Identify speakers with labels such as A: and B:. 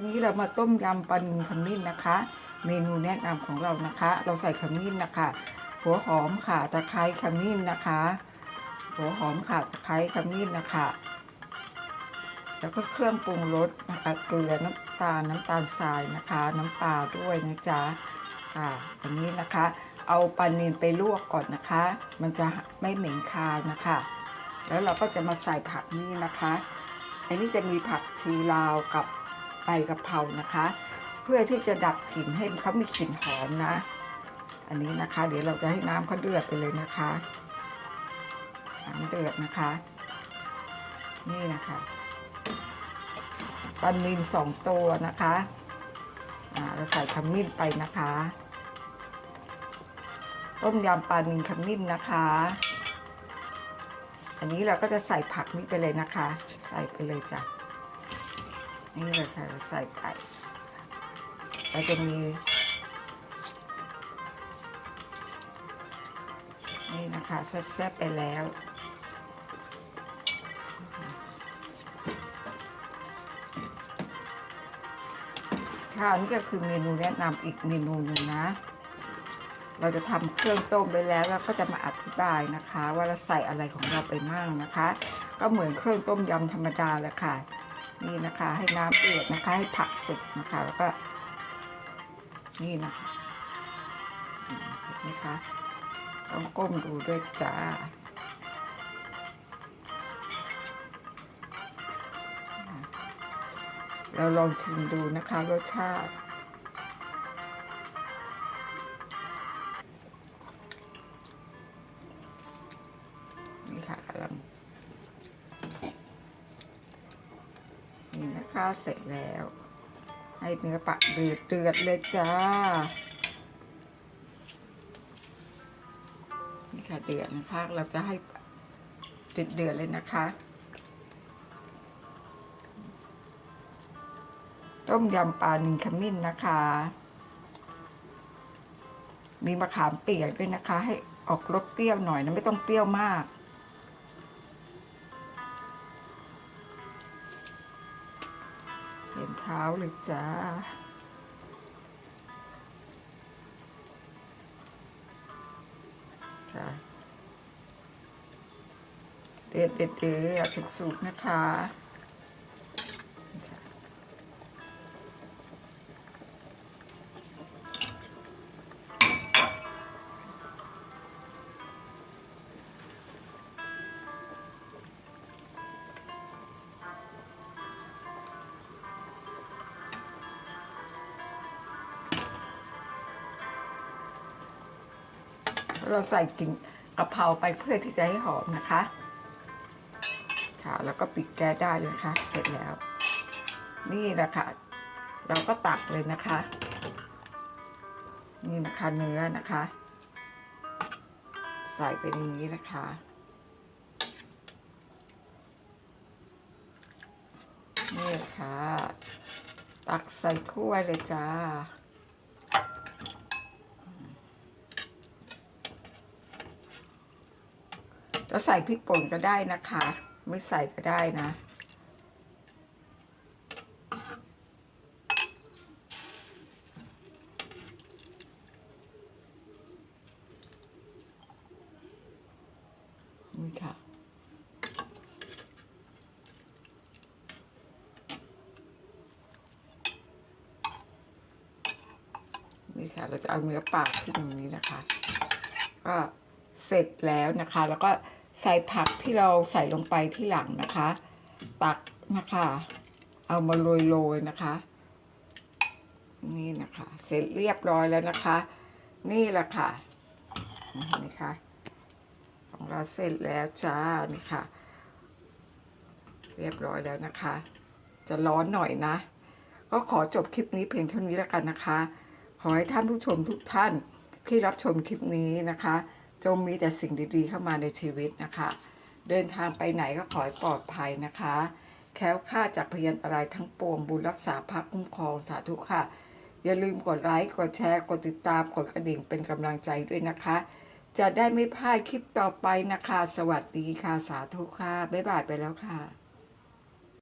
A: วันนี้เรามาต้มยำปลานิลขมิ้นนะคะ เมนูแนะนำของเรานะคะ เราใส่ขมิ้นนะคะ หัวหอมค่ะตะไคร้ขมิ้นนะคะ หัวหอมค่ะตะไคร้ขมิ้นนะคะ แล้วก็เครื่องปรุงรสนะคะเกลือน้ำตาลน้ำตาลทรายนะคะ น้ำปลาด้วยนะจ๊ะค่ะอันนี้นะคะ เอาปลานิลไปลวกก่อนนะคะ มันจะไม่เหม็นคาวนะคะ แล้วเราก็จะมาใส่ผักนี่นะคะ อันนี้จะมีผักชีลาวกับ ใบกะเพรานะคะ เพื่อที่จะดับกลิ่นให้เขามีกลิ่นหอมนะ อันนี้นะคะ เดี๋ยวเราจะให้น้ำเขาเดือดไปเลยนะคะน้ำเดือดนะคะ นี่นะคะปลานิลสองตัวนะคะอ่าเราใส่ขมิ้นไปนะคะ ต้มยำปลานิลขมิ้นนะคะ อันนี้เราก็จะใส่ผักนี้ไปเลยนะคะ ใส่ไปเลยจ้ะ นี่เลยค่ะใส่ไปเราจะมีนี่นะคะแซ่บๆไปแล้วค่ะอันนี้ก็คือเมนูแนะนำอีกเมนูหนึ่งนะ เราจะทำเครื่องต้มไปแล้วแล้วก็จะมาอธิบายนะคะ ว่าเราใส่อะไรของเราไปมั่งนะคะ ก็เหมือนเครื่องต้มยำธรรมดาแหละค่ะ นี่นะคะให้น้ำเดือดนะคะให้ผักสุกนะคะ แล้วก็ นี่นะคะเห็นไหมคะต้องก้มดูด้วยจ้าเราลองชิมดูนะคะรสชาติ นี่นะคะเสร็จแล้ว ให้เนื้อปลาเดือดเดือดเลยจ้า นี่ค่ะเดือดนะคะ เราจะให้เดือดเดือดเลยนะคะ ต้มยำปลาหนึ่งขมิ้นนะคะ มีมะขามเปียกด้วยนะคะ ให้ออกรสเปรี้ยวหน่อยนะไม่ต้องเปรี้ยวมาก เห็นเท้าเลยจ้า ค่ะ เด็ดเด็ดเด็ดสุดๆนะคะคะ เราใส่กิ่งกะเพราไปเพื่อที่จะให้หอมนะคะ ค่ะแล้วก็ปิดแก๊สได้เลยนะคะเสร็จแล้ว นี่นะคะ เราก็ตักเลยนะคะ นี่นะคะเนื้อนะคะ ใส่ไปในนี้นะคะนี่ค่ะ ตักใส่ถ้วยเลยจ้า จะใส่พริกป่นก็ได้นะคะ ไม่ใส่ก็ได้นะนี่ค่ะนี่ค่ะเราจะเอาเนื้อปลาขึ้นตรงนี้นะคะ ก็เสร็จแล้วนะคะ แล้วก็ ใส่ผักที่เราใส่ลงไปที่หลังนะคะ ตักนะคะ เอามาโรยๆนะคะ นี่นะคะ เสร็จเรียบร้อยแล้วนะคะ นี่แหละค่ะนไหมคะของเราเสร็จแล้วจ้านี่ค่ะ เรียบร้อยแล้วนะคะ จะร้อนหน่อยนะ ก็ขอจบคลิปนี้เพียงเท่านี้แล้วกันนะคะ ขอให้ท่านผู้ชมทุกท่านที่รับชมคลิปนี้นะคะ จงมีแต่สิ่งดีๆเข้ามาในชีวิตนะคะ เดินทางไปไหนก็ขอให้ปลอดภัยนะคะ แค้วค่าจากพยันตรายทั้งปวงบุญรักษาพักคุ้มครองสาธุค่ะ อย่าลืมกดไลค์กดแชร์กดติดตามกดกระดิ่งเป็นกำลังใจด้วยนะคะ จะได้ไม่พลาดคลิปต่อไปนะคะ สวัสดีค่ะสาธุค่ะบ๊ายบายไปแล้วค่ะ